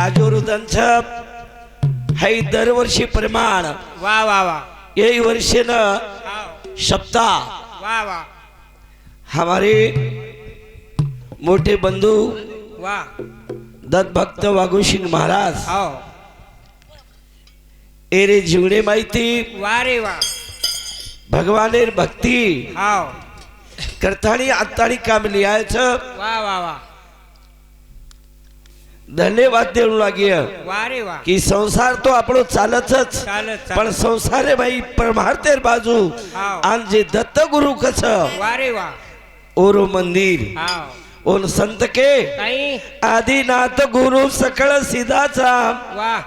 राजोरुदांचं हाई दरवर्षी प्रमाण. वा वा वा. यही वर्षी न. सप्ताह. वा वा. हमारे मोठे बंधू वा. दत्त भक्त वाघू सिंग महाराज. एरे जीवने माहिती. वा रे वा. भगवानेर भक्ती. हाव. करतानी आत्तानी काम लिहायचं. वा वा वा. धन्यवाद देऊ लागे की संसार तो आपण चालतच. पण संसारे भाई परमार्थे बाजू. आणि जे दत्त गुरु कस? वारे मंदिर. उन संत के? आदिनाथ गुरु सकळ सिदाचा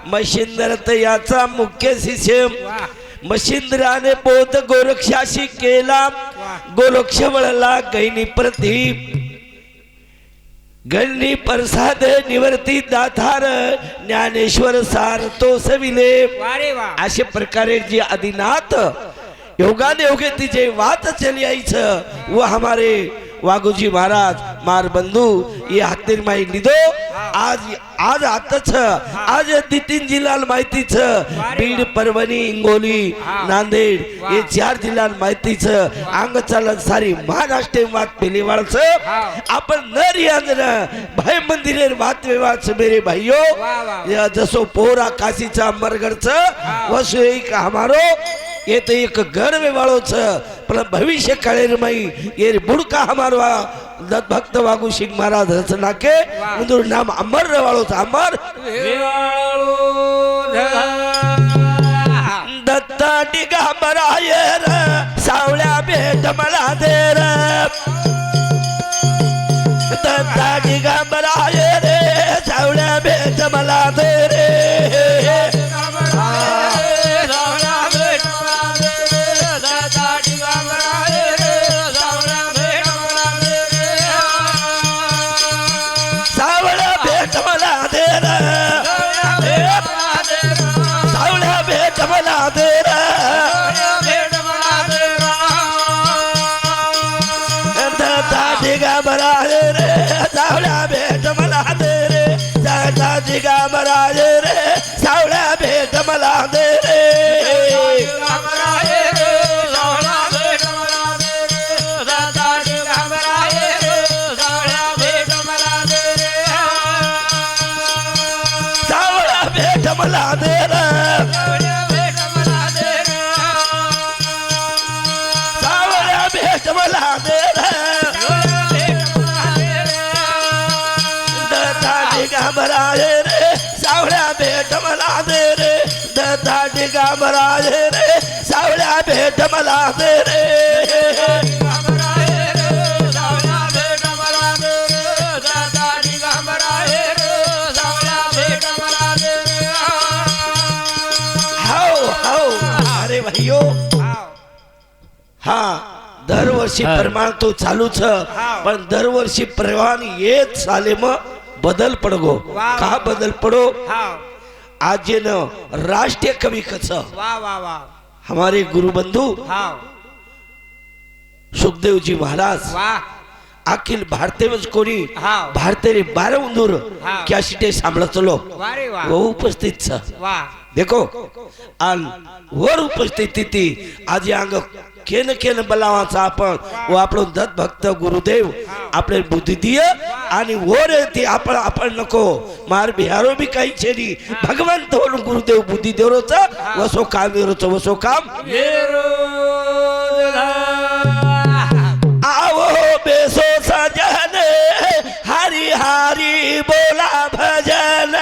मशिंद्र याचा मुख्य शिष्य. मशिंद्राने बोध गोरक्षाशी केला. गोरक्ष वळला गैनी प्रदीप. गैनी प्रसाद निवर्ती दातार ज्ञानेश्वर सार तो सविले अशा प्रकारे जे आदिनाथ योगाने योगे तिचे वात चली आईच व हमारे वाघुजी महाराज मार बंधू ये हातीर माही लिदो आज आज आताच आज नितीन जिल्ह्याला माहितीच. बीड परभणी हिंगोली नांदेड हे चार जिल्ह्याला माहितीच. अंग चालत सारी महाराष्ट्र वाद पेलीवाळच आपण नर यांजन भाई मंदिरे वाद विवाद मेरे वा या जसो पोरा काशीचा अमरगढ़ वसु एक हमारो. येत एक गर्व में पण भविष्य करें माई ये बुढ़ का हमारे वाला दत्त भक्त वागु शिक्षक मारा धर्मना के उधर नाम अमर रे अमर. दत्ता डिगा हमारा ये सावळ्या सावला भी जमला दे दत्ता डिगा हमारा ये रे सावला मला जमला दिगंबराय रे सावळ्या भेट मला दे रे दत्ता दिगंबराय रे सावळ्या भेट मला दे भेट मला दे रे। दत्ता दिगंबराय रे सावळ्या भेट मला दे रे। हा दरवर्षी प्रमाण तो चालूच पण दरवर्षी प्रमाण येत चाले मग बदल पडगो. का बदल पडो? आज जे न राष्ट्रीय कवी कच हमारे गुरु बंधू सुखदेव जी महाराज अखिल भारतीय कोणी? भारतीय बारा उंदूर हा. क्या सीटे सांभाळचलो वा रे वा. वो उपस्थित छ देखो. वर उपस्थिती ती आज केन केन बलावाचा आपण व आपण दत्त भक्त गुरुदेव आपले बुद्धी दिय आणि वर ते आपण आपण नको मार बिहारो बी काही छेनी भगवंत होऊन गुरुदेव बुद्धी देवरोच वसो काम देवरोच वसो काम आवो बेसो सजन हरी हरी बोला भजन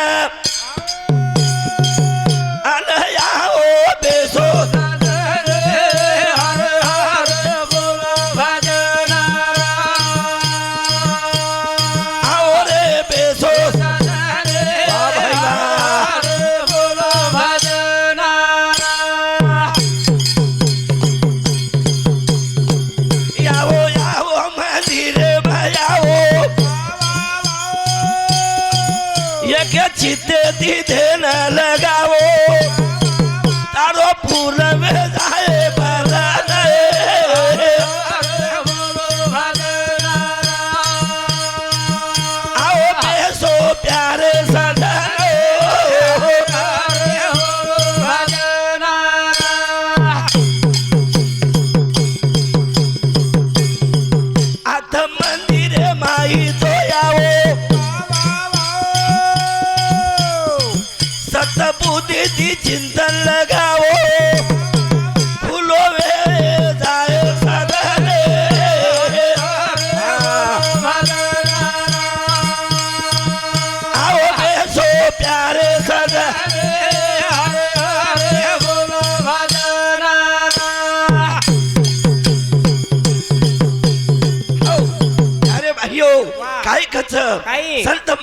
प्यारे सजन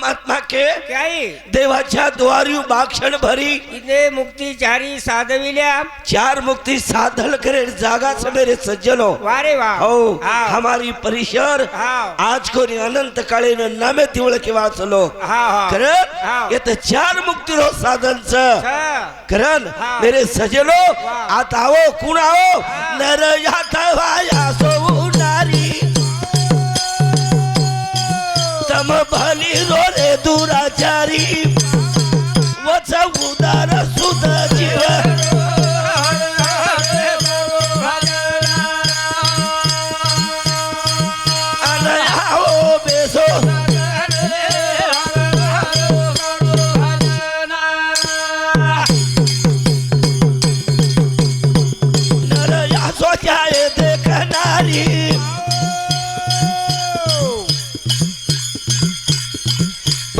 महात्मा के काही देवाच्या द्वारी बाक्षण भरी इथे मुक्ती चारी साधविल्या चार मुक्ति साधल करे जागा से मेरे सज्जनों वारे वा हो. हमारी परिसर. आज कोणी अनंत काळेन नामे तिवळ हाव, हाव. करण. येत चार मुक्तीरो साधनच हा. करण. मेरे वाह. आता आओ कुण आओ नर यात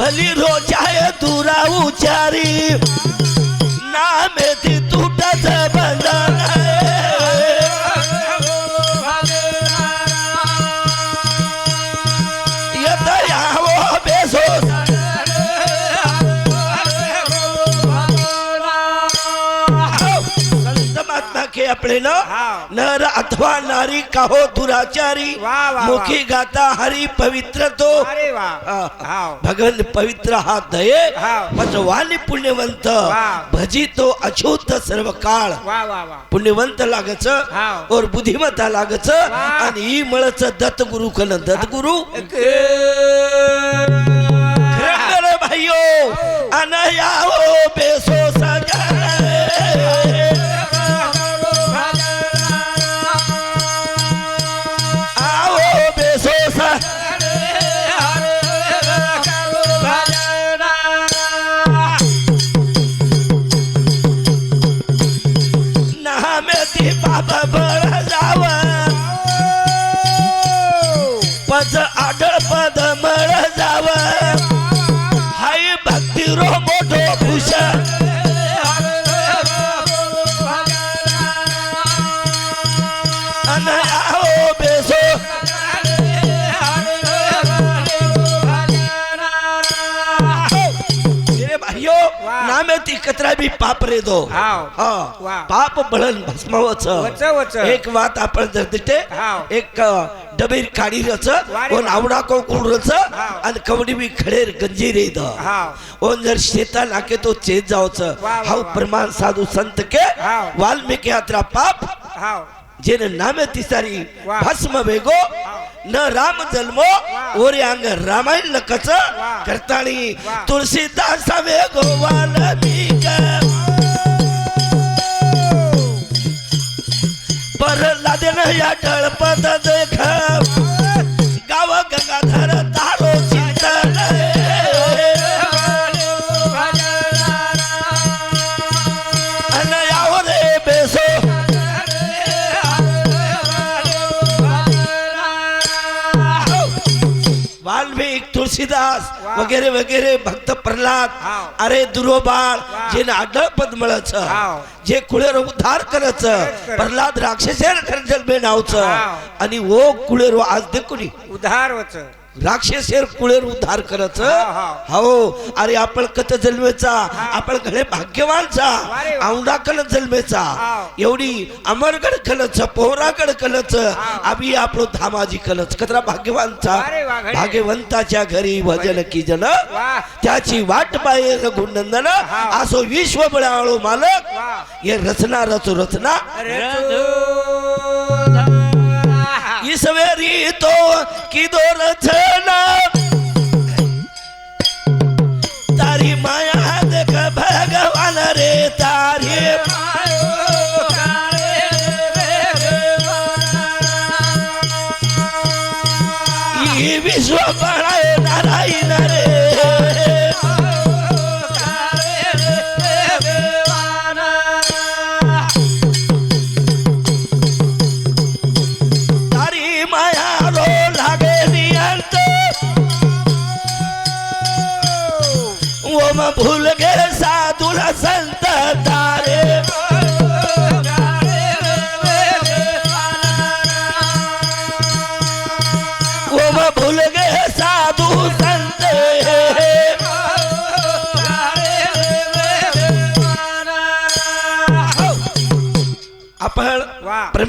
भली रोजाए तुरा उचारी। नामे ती तुटत बंधन अपने न. नर अथवा नारी काहो दुराचारी मुखी गाता हरी पवित्र तो. हा. भगवन पवित्र हा दये. पचवाली पुण्यवंत. भजी तो अछूत सर्व काळ पुण्यवंत लागच. और बुद्धिमत्ता लागच. आणि ही मळच दत्त गुरु कन दत्त गुरु भाइयो अनयाओ बेसो पद आडळ भी पाप रे दो. हा. पाप बळन भस्मावच वच, वच. एक वात आपण जर तिथे. एक डबीर काढी रच ओन. आवडा को कुळ रच. आणि कवडी बी खडेर गंजी रे द ओन जर शेता नाके तो चेत जावच हाव वा. प्रमाण साधू संत के. वाल्मिकी यात्रा पाप जेने नामे तिसारी. भस्म वेगो न राम जन्मो ओरे अंग रामायण लकच करताणी. वा. तुळशीदास वेगो वाल्मिक पर लादेन या टळपत देख गाव गंगाधर तारो वाल्मिक तुळशीदास. वगैरे वगैरे भक्त प्रल्हाद. अरे दुरोबाळ. जे आडळ पद मिळच. जे कुळेर उद्धार करच. प्रल्हाद राक्षसेर बे नावच. आणि वो कुळेर आज देखुनी उधार वच राक्षसेर कुळेर उद्धार हाव, हो अरे आपण कत जन्मेचा आपण घडे भाग्यवानचा. औंडा कल जन्मेचा. एवढी अमरगड कलच पोहरागड कलच आम्ही आपलो धामाजी कलच. कतरा भाग्यवानचा. भाग्यवंताच्या घरी भजन की जन त्याची वाट पाये रघुनंदन. असो विश्व बळाळू मालक हे रचना रचो रचना. ईश्वरी तो की दो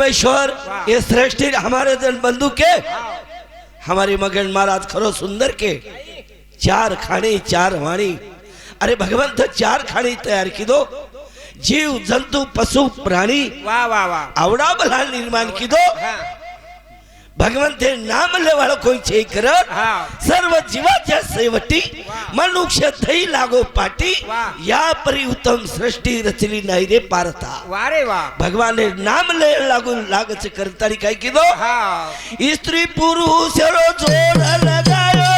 परमेश्वर। ये श्रेष्ठी हमारे जन बंधु के हमारे मगन महाराज खरो सुंदर के चार खाणी चार वाणी। अरे भगवंत चार खाणी तयार की दो जीव जंतू पशु प्राणी वा वा वा आवडा भला निर्माण की भगवंते नाम लेवाळ कोई छे करत हा सर्व जीवाच्या सेवटी मनुष्य थई लागो पाटी. या परी उत्तम सृष्टी रचली नाही रे पारता वा रे वा भगवाने नाम ले लागून लागच करतानी काय किदो हा स्त्री पुरुष रो जोड लगायो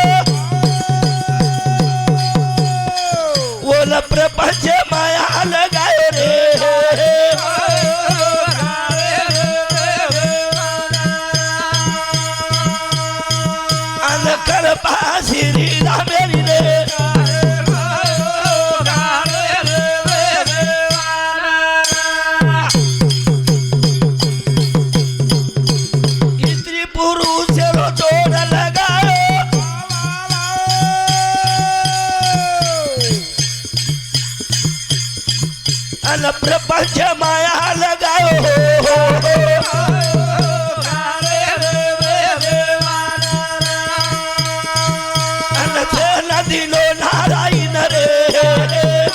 नदीलो नारायण रे.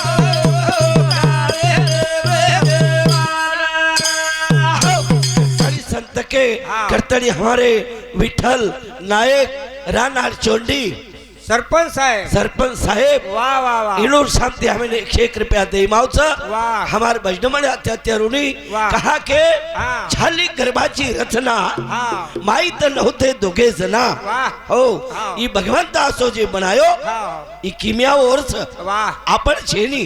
हरि संत के कर्तनी हमारे विठल नायक रानार चोंडी सरपंच साहेब. सरपंच साहेब. वा वा वा. इनोर शांति हमें एक एक रुपया दे मावच. वाह. हमारे बजनमण अत्यात्यारुनी वाह. कहा के. छाली गर्भाची रचना. माहीत नव्हते दोघे जना. वाह. हो. ई भगवंत असो जे बनायो ई किमिया ओरच वा. आपण छेनी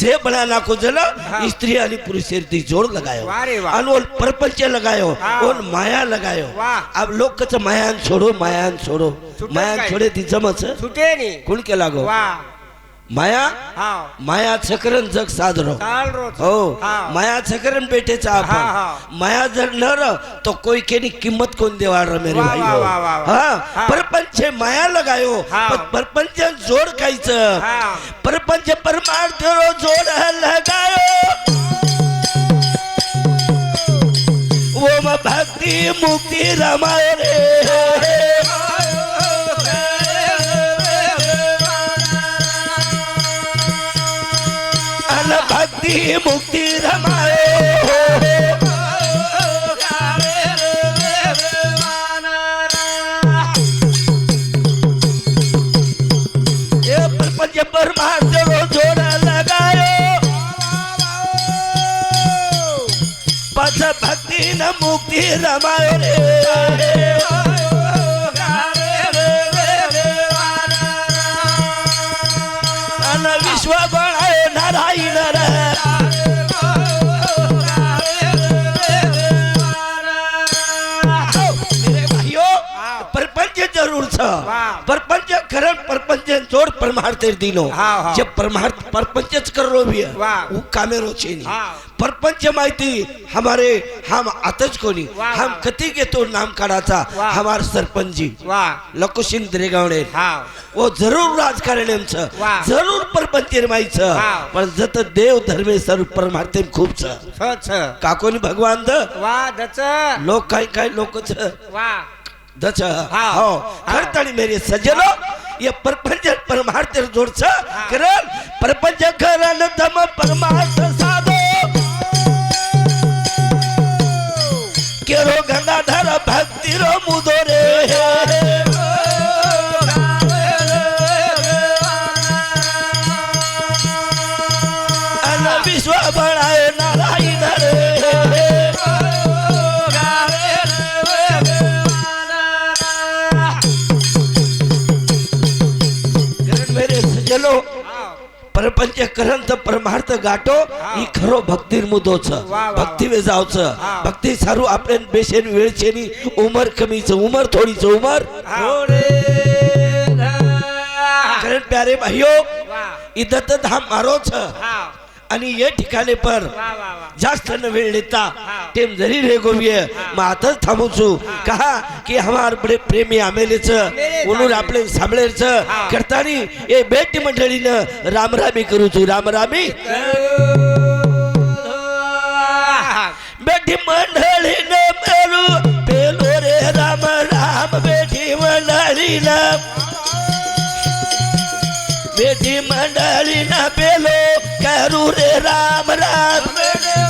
से बना नाको जना. स्त्री आणि पुरुषेर जोड़ लगायो. वाह वाह. आणि ओन परपंच लगायो. ओन माया लगायो. वाह. अब लोग कच मायान छोड़ो मायान छोड़ो काय? छोड़े ती जमच सुटे नी. कोण केला गो वा. माया? हा माया चक्रण जग साजरो रोज. हो. माया चक्रण पेटेचा हा, आपण हा. माया जर न र तो कोई केनी किंमत कोण देवाड र मेरे भाई. हा. हा. परपंच माया लगायो परपंच जोड कायच हा. परपंच परमार्थ जोड लगायो. ओम भक्ती मुक्ती रमाय रे. रमाय रे विश्व बनाय नारायण परपंच जरूर छ वाह. परपंच परपंच जोड परमार्थ दिनो हा, हा. जे परमार्थ परपंचच करो भी है. वो कामेरो छेनी हा. परपंच माहिती हमारे हम आतच कोणी वाह, हम. कती घेतो नाम काढाचा. हमार सरपंच जी वा लकुशिन द्रेगावणे वो जरूर राजकारणींचं वाह. जरूर परपंच वाह. पण जत देव धर्मे सर्व परमार्थे खूप काकोनी भगवान द लोक काय काय लोकच दच हा. हो हा. खरतानी मेरे सज्जनो ये परपंच परमार्थ जोडच कारण परपंच करण दम परमार्थ साधो केरो गंगाधर भक्ती रो मुदो रे अन परपंच करंत परमार्थ गाठो ही. खरो भक्तीर मुदोच. भक्ती वे जावच. भक्ती सारू आपल्या बेशेन वेळचेनी उमर कमीच उमर थोडीच उमर. कारण प्यारे भाइयों इथं तर धाम मारो छ हा. आणि ये ठिकाणी वा जास्त न वेळ लेता तेम जरी रे गोविय मातच थांबूचू कहा की हमार बडे प्रेमी आमेलेच म्हणून आपले साबळेच करतानी ए भेटी मंडळीनं रामरामी करूचू रामरामी. बेटी मंडळीनं पेरू पेलो रे राम राम बेटी मंडळीनं. बेटी मंडळीनं पेलो करू रे राम राम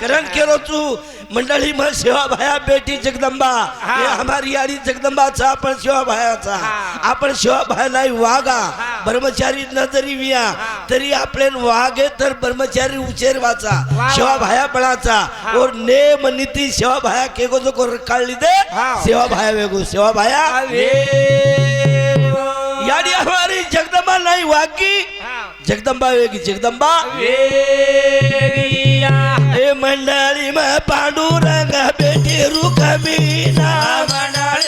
करण केलो तू. मंडळी मग सेवा भाया बेटी जगदंबा. हे. हमारी आडी जगदंबाचा आपण सेवा भायाचा. आपण सेवा भायला वागा. ब्रह्मचारी न जरी विया तरी आपले वागे तर ब्रह्मचारी उचेर वाचा. सेवा भाया पळाचा और नेम नीती सेवा भाया केगो जो को काढली दे सेवा भाया वेगो. सेवा भाया याडी हमारी जगदंबा नाही वागी. जगदंबा वेगी जगदंबा. हे ಮಂಡಳಿ ಮ ಪಾಂಡುರಂಗ ಭೇಟಿ ರುಕಮೀನಾ ಮಂಡಳಿ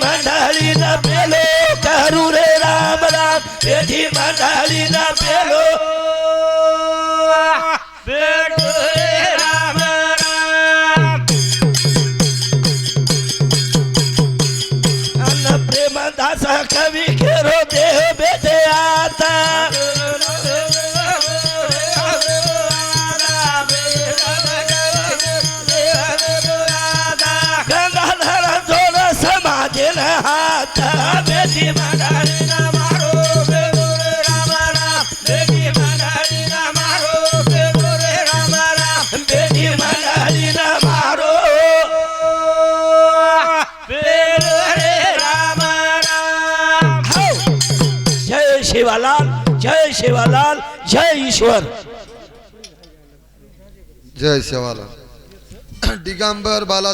बेटी मंडळीला पेलो करू रे राम राम बेटी मंडळीला पेलो अन्न सेवालाल जय ईश्वर. जय सेवालाल. दिगंबर बाला